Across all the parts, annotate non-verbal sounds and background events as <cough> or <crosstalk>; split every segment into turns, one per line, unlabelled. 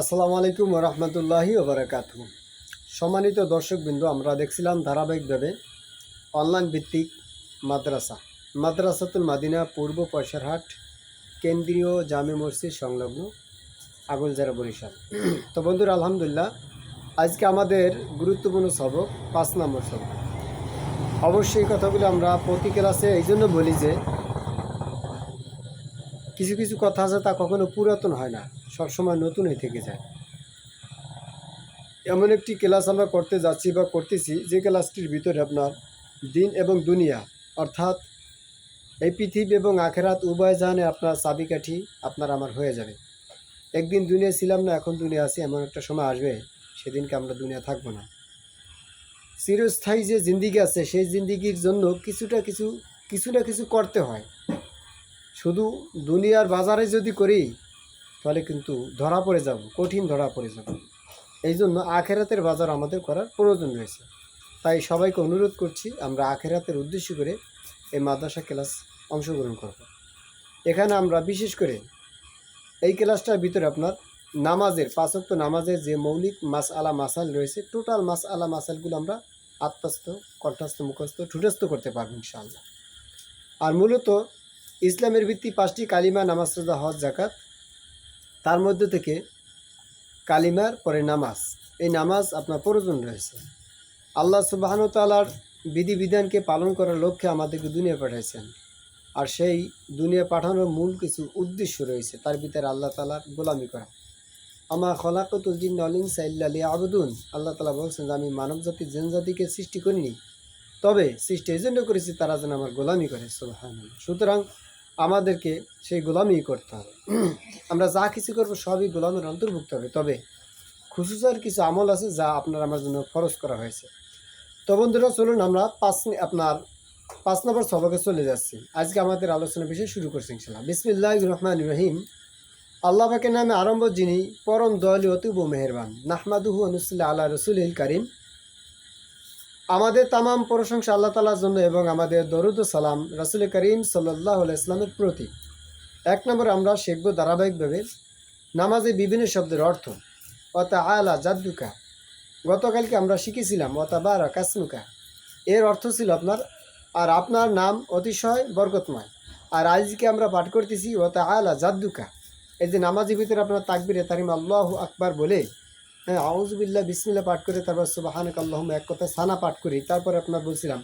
আসসালামু আলাইকুম রহমতুল্লাহি ওবরাকাত সম্মানিত দর্শকবৃন্দ, আমরা দেখছিলাম ধারাবাহিকভাবে অনলাইন ভিত্তিক মাদ্রাসা। মাদ্রাসাতুল মাদিনা পূর্ব পয়সারহাট কেন্দ্রীয় জামে মসজিদ সংলগ্ন আগুলজারা বরিশাল। তো বন্ধুরা, আলহামদুলিল্লাহ, আজকে আমাদের গুরুত্বপূর্ণ সবক পাঁচ নম্বর সবক। অবশ্যই কথাগুলো আমরা প্রতি ক্লাসে এই জন্য বলি যে, কিছু কিছু কথা আছে তা কখনো পুরাতন হয় না। সবসময় নতুন হয়ে থেকে যায়। এমন একটি ক্লাস আমরা করতে যাচ্ছি বা করতেছি, যে ক্লাসটির ভিতরে আপনার দিন এবং দুনিয়া, অর্থাৎ এই পৃথিবী এবং আখেরাত উভয় জানে আপনার চাবিকাঠি আপনার আমার হয়ে যাবে। একদিন দুনিয়া ছিলাম না, এখন দুনিয়া আছি, এমন একটা সময় আসবে, সেদিনকে আমরা দুনিয়া থাকব না। চিরস্থায়ী যে জিন্দিগি আছে, সেই জিন্দিগির জন্য কিছুটা কিছু কিছু না কিছু করতে হয়। শুধু দুনিয়ার বাজারে যদি করি তাহলে কিন্তু ধরা পড়ে যাব, কঠিন ধরা পড়ে যাব। এই জন্য আখেরাতের বাজার আমাদের করার প্রয়োজন রয়েছে। তাই সবাইকে অনুরোধ করছি, আমরা আখেরাতের উদ্দেশ্য করে এই মাদ্রাসা ক্লাস অংশগ্রহণ করব। এখানে আমরা বিশেষ করে এই ক্লাসটার ভিতরে আপনার নামাজের পাঁচক্ত নামাজের যে মৌলিক মাস আলা মাসাল রয়েছে, টোটাল মাস আলা মাসালগুলো আমরা আত্মস্থ, কণ্ঠস্থ, মুখস্থ ঠুটস্থ করতে পারব ইনশাআল্লাহ। আর মূলত ইসলামের ভিত্তি পাঁচটি কালিমা, নামাজ, রোজা, হজ জাকাত তার মধ্যে থেকে কালিমার পরে নামাজ। এই নামাজ আপনার প্রয়োজন রয়েছে। আল্লাহ সুবাহানু তালার বিধিবিধানকে পালন করার লক্ষ্যে আমাদেরকে দুনিয়া পাঠিয়েছেন আর সেই দুনিয়া পাঠানোর মূল কিছু উদ্দেশ্য রয়েছে, তার ভিতরে আল্লাহ তালার গোলামি করা। আমা খলাকতুল জিন অলিন সাইল্লালি আবদুন আল্লাহ তালা বলছেন যে, আমি মানব জাতি জেন জাতিকে সৃষ্টি করিনি। তবে সৃষ্টি জন্য করেছি, তারা যেন আমার গোলামি করে। সুতরাং আমাদেরকে সেই গোলামি করতে হবে। আমরা যা কিছু করব সবই গোলামের অন্তর্ভুক্ত হবে। তবে খুশুসার কিছু আমল আছে যা আপনার আমার জন্য খরচ করা হয়েছে। তো বন্ধুরা, চলুন আমরা পাঁচ আপনার পাঁচ নম্বর সবকে চলে যাচ্ছি। আজকে আমাদের আলোচনা বিষয় শুরু করছি ইনশাল্লাহ বিসমিল্লাহ রহমান রহিম। আল্লাহ পাকের নামে আরম্ভ যিনি পরম দয়ালু অতুব মেহরবান। নাহমাদুহু অনুসুল্লাহ আল্লাহ রসুল করিম। আমাদের তামাম প্রশংসা আল্লাহ তালার জন্য এবং আমাদের দরুদ সালাম রাসুল করিম সাল্লাহ ইসলামের প্রতি। এক নম্বর আমরা শিখব ধারাবাহিকভাবে নামাজে বিভিন্ন শব্দের অর্থ। অতা আলা জাদ্দুকা। গতকালকে আমরা শিখেছিলাম অতা বারা কাসমুকা এর অর্থ ছিল আপনার আর আপনার নাম অতিশয় বরকতময়। আর আজকে আমরা পাঠ করতেছি ওতা আলা জাদ্দুকা। এই যে নামাজের ভিতরে আপনার তাকবিরে তারিম আল্লাহ আকবার বলে হ্যাঁ আউজবিল্লা বিসমিল্লা পাঠ করে তারপর সুবাহানক আল্লাহম এক কথা সানা পাঠ করি। তারপর আপনার বলছিলাম,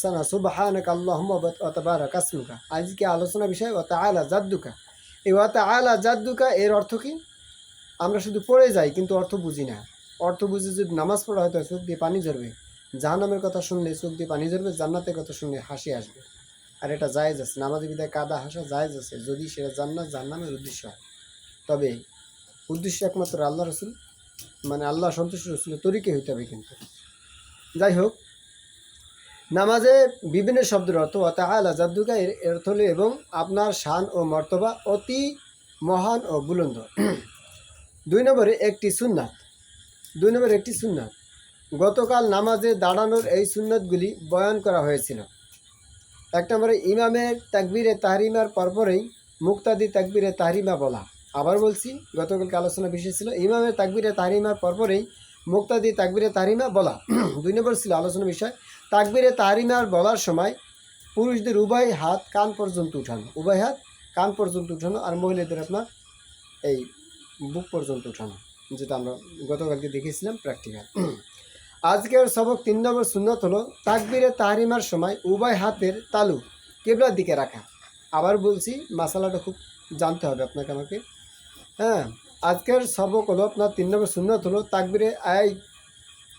সানা সুবাহানক আল্লাহম অতবার কাসমুকা আজকে আলোচনা বিষয় অত আলা জাদ্দুকা। এই অত আলা জাদ্দুকা এর অর্থ কি? আমরা শুধু পড়ে যাই, কিন্তু অর্থ বুঝি না। অর্থ বুঝে যদি নামাজ পড়া হয়তো চোখ দিয়ে পানি ঝরবে। জাহান্নামের কথা শুনলে চোখ দিয়ে পানি ঝরবে, জান্নাতের কথা শুনলে হাসি আসবে। আর এটা জায়েজ আছে। নামাজের বিদায় কাদা হাসা জায়েজ আছে। যদি সেটা জান্নাত জান্নামের উদ্দেশ্য হয়। তবে উদ্দেশ্য একমাত্র আল্লাহ রসুল মানে আল্লাহ সন্তুষ্ট রসুলের তরিকে হইতে হবে কিন্তু। যাই হোক, নামাজে বিভিন্ন শব্দের অর্থ অতাহাল আজাদুকা এর এর অর্থ হলো এবং আপনার শান ও মর্তবা অতি মহান ও বুলন্দ। দুই নম্বরে একটি সুন্নাত। দুই নম্বরে একটি সুন্নাত। গতকাল নামাজে দাঁড়ানোর এই সুন্নাতগুলি বয়ান করা হয়েছিল। এক নম্বরে ইমামের তাকবিরে তাহরিমার পরপরেই মুক্তাদি তাকবিরে তাহরিমা বলা। আবার বলছি, গতকালকে আলোচনা বিষয় ছিল ইমামের তাকবিরে তাহরিমার পরপরেই মুক্তাদি তাকবিরে তাহরিমা বলা। <clears throat> দুই নম্বর ছিল আলোচনা বিষয়, তাকবিরে তাহরিমার বলার সময় পুরুষদের উভয় হাত কান পর্যন্ত উঠানো, উভয় হাত কান পর্যন্ত উঠানো আর মহিলাদের আপনার এই বুক পর্যন্ত উঠানো, যেটা আমরা গতকালকে দেখেছিলাম প্র্যাকটিক্যাল <clears throat> আজকের সবক তিন নম্বর সুন্নত হলো, তাকবিরে তাহরিমার সময় উভয় হাতের তালু কেবলার দিকে রাখা। আবার বলছি মশালাটা খুব জানতে হবে আপনাকে আমাকে। হ্যাঁ আজকের সবক হলো আপনার তিন নম্বর সুন্নত হলো তাকবিরে আয়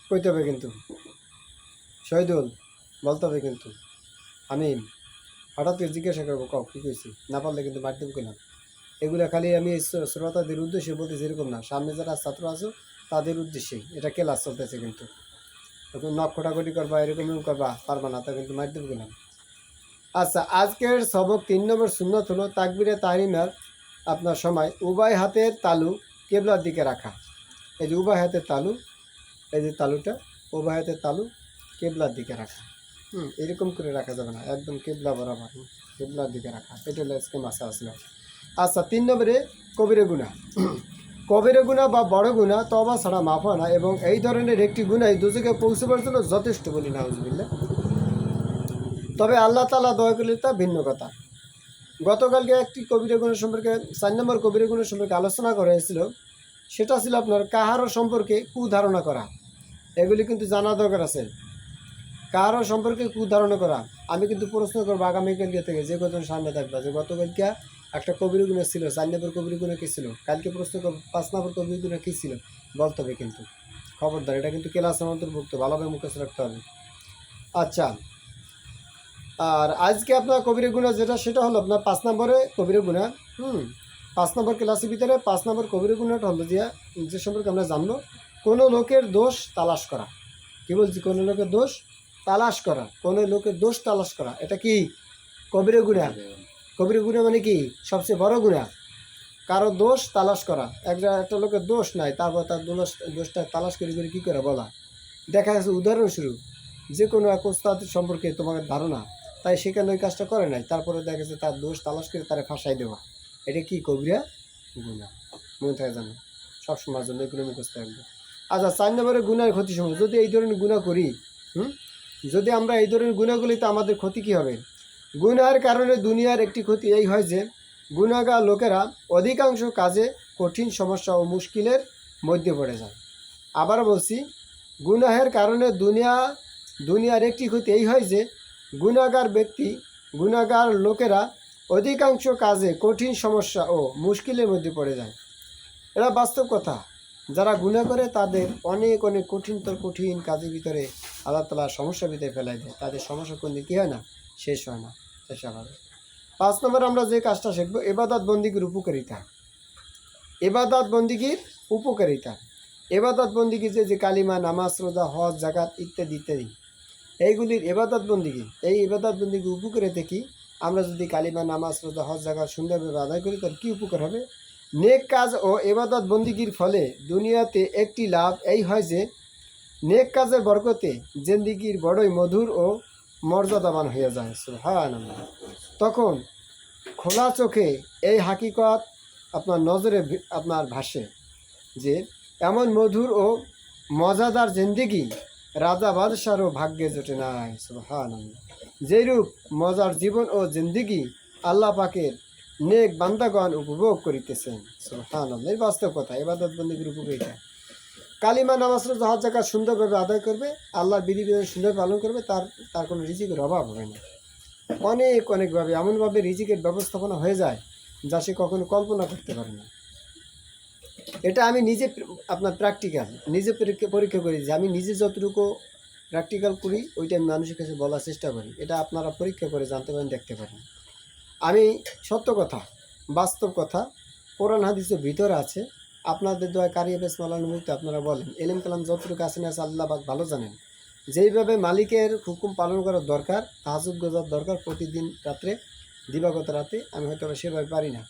কইতে হবে কিন্তু। শহীদুল বলতে হবে কিন্তু। আমি হঠাৎ করে জিজ্ঞাসা করব, কও, কী কইছি? না পারলে কিন্তু দেবো কিনা এগুলো খালি আমি শ্রোতাদের উদ্দেশ্যে বলতেছি যেরকম না, সামনে যারা ছাত্র আছো, তাদের উদ্দেশ্যে। এটা ক্লাস চলতেছে কিন্তু। এখন নখ খোটাখুটি করবা, এরকম করবা, পারবা না তা কিন্তু দেবো কিনা আচ্ছা আজকের সবক তিন নম্বর সুন্নত হলো তাকবিরে তাহরিমার আপনার সময় উভয় হাতের তালু কেবলার দিকে রাখা। এই যে উভয় হাতের তালু, এই যে তালুটা, উভয় হাতের তালু কেবলার দিকে রাখা। হুম, এরকম করে রাখা যাবে না, একদম কেবলা বরাবর, কেবলার দিকে রাখা। এটা হলো আজকে মাসা আসলো। আচ্ছা তিন নম্বরে কবিরে গুণা। কবিরে গুণা বা বড় গুণা তবা ছাড়া মাফ হয় না এবং এই ধরনের একটি গুণাই দুজকে পৌঁছবার জন্য যথেষ্ট বলি না তবে আল্লাহ তালা দয়া করলে তা ভিন্ন কথা। গতকালকে একটি কবিরা গুণের সম্পর্কে, চার নম্বর কবিরা গুণের সম্পর্কে আলোচনা করা হয়েছিল। সেটা ছিল আপনার কাহারও সম্পর্কে কুধারণা করা। এগুলি কিন্তু জানা দরকার আছে। কারও সম্পর্কে কুধারণা করা। আমি কিন্তু প্রশ্ন করব আগামীকালকে থেকে যে কজন সামনে থাকবে। যে গতকালকে একটা কবির ছিল, চার নম্বর কবির গুণে কী ছিল? কালকে প্রশ্ন করব, পাঁচ নম্বর কবির গুণে কী ছিল? বলতে হবে কিন্তু। খবরদার, এটা কিন্তু ক্লাসের অন্তর্ভুক্ত। ভালোভাবে মুখস্থ রাখতে হবে। আচ্ছা আর আজকে আপনার কবির গুণা যেটা, সেটা হলো আপনার পাঁচ নম্বরে কবির গুণা, হুম, পাঁচ নম্বর ক্লাসের ভিতরে পাঁচ নম্বর কবির গুণাটা হলো যে যে সম্পর্কে আমরা জানব, কোনো লোকের দোষ তালাশ করা। কি বলছি? কোনো লোকের দোষ তালাশ করা। কোনো লোকের দোষ তালাশ করা। এটা কি? কবির গুণা। কবির গুণা মানে কি? সবচেয়ে বড় গুণা। কারও দোষ তালাশ করা। একটা একটা লোকের দোষ নাই, তারপর তার দোষ, দোষটা তালাশ করে করে কী করে বলা? দেখা যাচ্ছে উদাহরণস্বরূপ যে কোনো এক সম্পর্কে তোমার ধারণা। তাই সেখানে ওই কাজটা করে নাই। তারপরে দেখা যাচ্ছে তার দোষ তালাশ করে তারা ফাঁসাই দেওয়া। এটা কি কবিরা? গুণা মনে থাকে জানো সবসময়ের জন্য এগুলো মুখস্থ থাকবে আচ্ছা চার নম্বরে গুণার ক্ষতি সময় যদি এই ধরনের গুণা করি, হুম? যদি আমরা এই ধরনের গুণাগুলিতে আমাদের ক্ষতি কী হবে? গুনার কারণে দুনিয়ার একটি ক্ষতি এই হয় যে গুণাগার লোকেরা অধিকাংশ কাজে কঠিন সমস্যা ও মুশকিলের মধ্যে পড়ে যায়। আবার বলছি, গুনাহের কারণে দুনিয়া, দুনিয়ার একটি ক্ষতি এই হয় যে গুণাগার ব্যক্তি, গুণাগার লোকেরা অধিকাংশ কাজে কঠিন সমস্যা ও মুশকিলের মধ্যে পড়ে যায়। এরা বাস্তব কথা, যারা গুণা করে তাদের অনেক অনেক কঠিনতর, কঠিন কাজের ভিতরে আল্লাহ তালা সমস্যার ভিতরে ফেলাই দেয়। তাদের সমস্যা কোন দিন কী হয় না? শেষ হয় না। শেষ হবে পাঁচ নম্বর আমরা যে কাজটা শিখব এবাদত বন্দিগির উপকারিতা। এবাদত বন্দিগির উপকারিতা। এবাদত বন্দিগি যে যে কালিমা, নামাজ, রোজা, হজ জাকাত ইত্যাদি ইত্যাদি। এইগুলির এবাদত বন্দিগি। এই এবাদত বন্দিগি উপকারিতা কি? আমরা যদি কালিমা, নামাজ, রোজা, হজ, জাকাত সুন্দরভাবে আদায় করি তার কী উপকার হবে? নেক কাজ ও এবাদত বন্দিগির ফলে দুনিয়াতে একটি লাভ এই হয় যে, নেক কাজের বরকতে জেন্দিগির বড়ই মধুর ও মর্যাদাবান হয়ে যায়। সুবহানাল্লাহ। তখন খোলা চোখে এই হাকিকত আপনার নজরে আপনার ভাসে যে, এমন মধুর ও মজাদার জিন্দিগি রাজা বাদশারও ভাগ্যে জোটে নাই, সুবহানাল্লাহ। যেরূপ মজার জীবন ও জিন্দিগি আল্লাহ পাকের নেক বান্দাগণ উপভোগ করিতেছেন, সুবহানাল্লাহ। এই বাস্তব কথা এবাদত বন্দীগীর উপকারিতা কালিমা নামাজ রোজা, হজ, জাকাত সুন্দরভাবে আদায় করবে, আল্লাহর বিধিবিধান সুন্দর পালন করবে, তার তার কোনো রিজিকের অভাব হবে না। অনেক, অনেকভাবে, এমনভাবে রিজিকের ব্যবস্থাপনা হয়ে যায় যা সে কখনো কল্পনা করতে পারে না। এটা আমি নিজে আপনার প্র্যাকটিক্যাল নিজে পরীক্ষা করি যে আমি নিজে যতটুকু প্র্যাকটিক্যাল করি, ওইটা আমি মানুষের কাছে বলার চেষ্টা করি। এটা আপনারা পরীক্ষা করে জানতে পারেন, দেখতে পারেন। আমি সত্য কথা, বাস্তব কথা, কোরআন হাদিসের ভিতরে আছে। আপনাদের দোয়া কারিয়া বেশ মালানুভূতি আপনারা বলেন, এলিম কালাম যতটুকু আছে না আছে আল্লাহ পাক ভালো জানেন। যেইভাবে মালিকের হুকুম পালন করার দরকার তাহাজুদ গোজার দরকার, প্রতিদিন রাত্রে, দিবাগত রাতে, আমি হয়তো সেভাবে পারি না।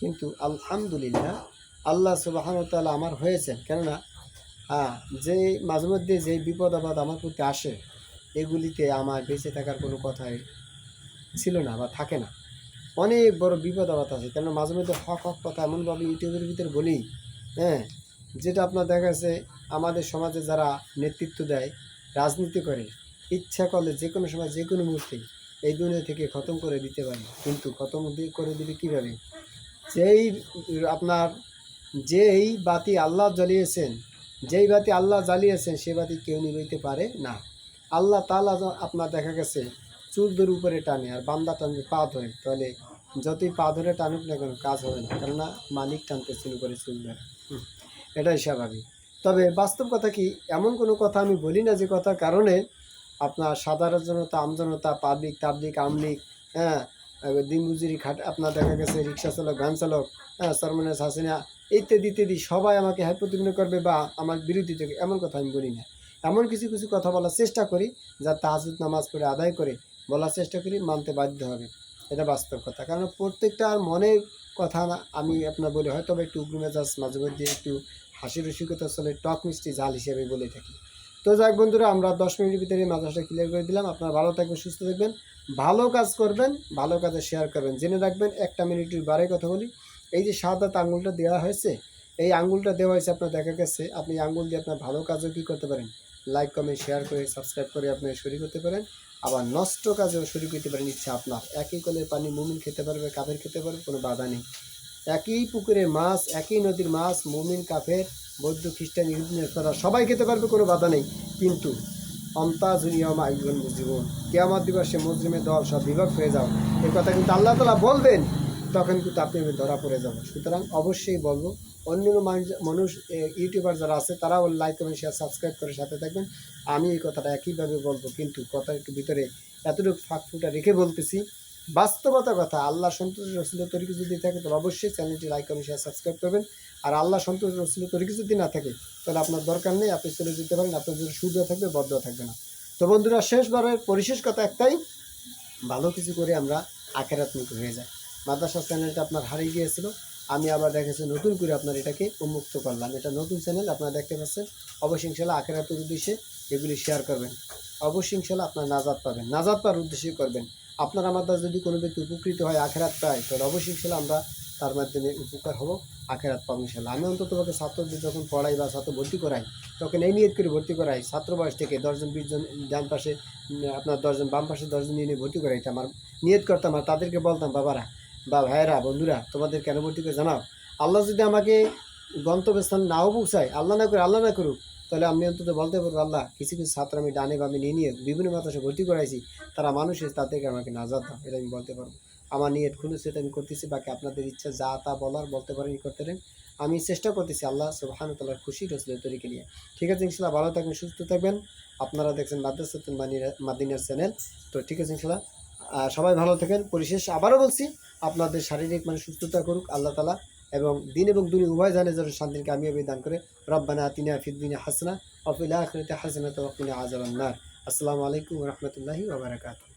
কিন্তু আলহামদুলিল্লাহ আল্লাহ সুবাহানতাল্লাহ আমার হয়েছে কেননা হ্যাঁ যে মাঝে মধ্যে যে বিপদ আপদ আমার প্রতি আসে, এগুলিতে আমার বেঁচে থাকার কোনো কথাই ছিল না বা থাকে না। অনেক বড় বিপদ আপদ আছে। কেন মাঝে মধ্যে হক হক কথা এমনভাবে ইউটিউবের ভিতরে বলি হ্যাঁ যেটা আপনার দেখা যাচ্ছে আমাদের সমাজে যারা নেতৃত্ব দেয়, রাজনীতি করে, ইচ্ছা করলে যে কোনো সময়, যে কোনো মুহূর্তেই এই দুনিয়া থেকে খতম করে দিতে পারে। কিন্তু খতম করে দিলে কীভাবে? যেই আপনার যেই বাতি আল্লাহ জ্বালিয়েছেন, যেই বাতি আল্লাহ জ্বালিয়েছেন, সে বাতি কেউ নিবাইতে পারে না। আল্লাহ তালা আপনার দেখা গেছে, চুলদের উপরে টানে আর বান্দা টানবে পা ধরে। তাহলে যতই পা ধরে টানুক না কেন কাজ হবে না, কেননা মালিক টানতেছেন উপরে চুল ধরে এটাই স্বাভাবিক। তবে বাস্তব কথা কি, এমন কোনো কথা আমি বলি না যে কথার কারণে আপনার সাধারণ জনতা আমজনতা পাবলিক তাবলিক আমলিক হ্যাঁ দিন মজুরি খাট আপনার দেখা গেছে রিক্সা চালক, ভ্যান চালক হ্যাঁ সরমনেস হাসিনা ইত্যাদি ইত্যাদি, সবাই আমাকে প্রতিদিন করবে বা আমার বিরোধিতা এমন কথা আমি বলি না। এমন কিছু কিছু কথা বলার চেষ্টা করি যা তাহাজুদ নামাজ পড়ে আদায় করে বলার চেষ্টা করি, মানতে বাধ্য হবে। এটা বাস্তব কথা। কারণ প্রত্যেকটা মনের কথা আমি আপনার বলি, হয়তো বা একটু উগ্র মেজাজ, মাঝে মধ্যে একটু হাসি রসিকতা চলে, টক মিষ্টি জাল হিসেবে বলে থাকি। তো যাক বন্ধুরা, আমরা দশ মিনিটের ভিতরে মাদ্রাসা ক্লিয়ার করে দিলাম। আপনারা ভালো থাকবেন, সুস্থ থাকবেন, ভালো কাজ করবেন, ভালো কাজে শেয়ার করবেন। জেনে রাখবেন, একটা মিনিটের বারে কথা বলি। এই যে সাদা আঙুলটা দেওয়া হয়েছে, এই আঙ্গুলটা দেওয়া হয়েছে আপনার দেখা গেছে আপনি এই আঙ্গুল দিয়ে আপনার ভালো কাজও কী করতে পারেন? লাইক কমেন্ট শেয়ার করে সাবস্ক্রাইব করে আপনি শরীর করতে পারেন। আবার নষ্ট কাজেও শুরু করতে পারেন। ইচ্ছা আপনার। একই কলের পানি মুমিন খেতে পারবে, কাফের খেতে পারবে, কোনো বাধা নেই। একই পুকুরে মাছ, একই নদীর মাছ, মুমিন, কাফের, বৌদ্ধ, খ্রিস্টান, ইহুদি নেতারা সবাই খেতে পারবে, কোনো বাধা নেই। কিন্তু অন্তাজুনিয়মা একজন জীবন কেয়ামত দিবসে মুসলিমের দল সব বিভাগ হয়ে যাও। এই কথা কিন্তু আল্লাহ তালা বলবেন। তখন কিন্তু আপনি ধরা পড়ে যাব। সুতরাং অবশ্যই বলব, অন্যান্য মানুষ মানুষ ইউটিউবার যারা আছে, তারাও লাইক কমেন্ট শেয়ার সাবস্ক্রাইব করে সাথে থাকবেন। আমি এই কথাটা একইভাবে বলব, কিন্তু কথার ভিতরে এতটুকু ফাঁক ফুটা রেখে বলতেছি, বাস্তবতা কথা, আল্লাহ সন্তোষ রসুল তরিকে যদি থাকে, তাহলে অবশ্যই চ্যানেলটি লাইক কমেন্ট শেয়ার সাবস্ক্রাইব করবেন। আর আল্লাহ সন্তোষ রসুল তরিকে যদি না থাকে, তাহলে আপনার দরকার নেই, আপনি চলে যেতে পারেন, আপনার যদি শুদ্ধ থাকবে বদ্ধ থাকবে না। তো বন্ধুরা, শেষবারের পরিশেষ কথা একটাই, ভালো কিছু করে আমরা আখেরাত্মক হয়ে যাই। মাদ্রাসা চ্যানেলটা আপনার হারিয়ে গিয়েছিল। আমি আবার দেখেছি নতুন করে আপনার এটাকে উন্মুক্ত করলাম। এটা নতুন চ্যানেল, আপনারা দেখতে পাচ্ছেন। অবশ্যই ইনশাল্লাহ আখেরাতের উদ্দেশ্যে এগুলি শেয়ার করবেন। অবশ্যই ইনশাল্লাহ আপনার নাজাদ পাবেন। নাজাদ পাওয়ার উদ্দেশ্যে করবেন। আপনার আমার দ্বারা যদি কোনো ব্যক্তি উপকৃত হয় আখেরাত পায়, তাহলে অবশ্যই ইনশাল্লাহ আমরা তার মাধ্যমে উপকার হব, আখেরাত পাবো ইনশাল্লাহ আমি অন্তত পক্ষে ছাত্রদের যখন পড়াই বা ছাত্র ভর্তি করাই, তখন এই নিয়ত করে ভর্তি করাই, ছাত্র বয়স থেকে দশজন বিশজন ডান পাশে আপনার দশজন বাম পাশে দশজন নিয়ে নিয়ে ভর্তি করাইতাম আমার নিয়ত করতাম আর তাদেরকে বলতাম, বাবারা বা ভাইয়েরা, বন্ধুরা, তোমাদের কেন ভর্তি করে জানাও? আল্লাহ যদি আমাকে গন্তব্যস্থান নাও পৌঁছায়, আল্লাহ না করে, আল্লাহ না করুক, তাহলে আমি অন্তত বলতে পারব, আল্লাহ, কিছু কিছু ছাত্র আমি ডানে বামে নিয়ে নিয়ে বিভিন্ন মাদ্রাসা ভর্তি করাইছি, তারা মানুষের তাদেরকে আমাকে নাজাদ দাও, এটা আমি বলতে পারব। আমার নিয়ত খুলুস এটা আমি করতেছি, বাকি আপনাদের ইচ্ছা যা তা বলার, বলতে পারেন করতে পারেন, আমি চেষ্টা করতেছি আল্লাহ সুবহান তাল্লাহর খুশি রসুলের তরিকে নিয়ে। ঠিক আছে ইনশাল্লাহ ভালো থাকবেন, সুস্থ থাকবেন। আপনারা দেখছেন মাদ্রাসাতুল মাদিনার চ্যানেল, তো ঠিক আছে ইনশাল্লাহ সবাই ভালো থাকেন। পরিশেষ আবারও বলছি, আপনাদের শারীরিক মানে সুস্থতা করুক আল্লাহ তালা এবং দিন এবং দুনি উভয় জানে যেন শান্তির কামিয়াবি দান করে। রব্বানা আতিনা ফিদ্দিনা হাসনা অফিলা আখরিতে হাসনা তো আজ নার। আসসালামু আলাইকুম রহমতুল্লাহি বারাকাতুহু।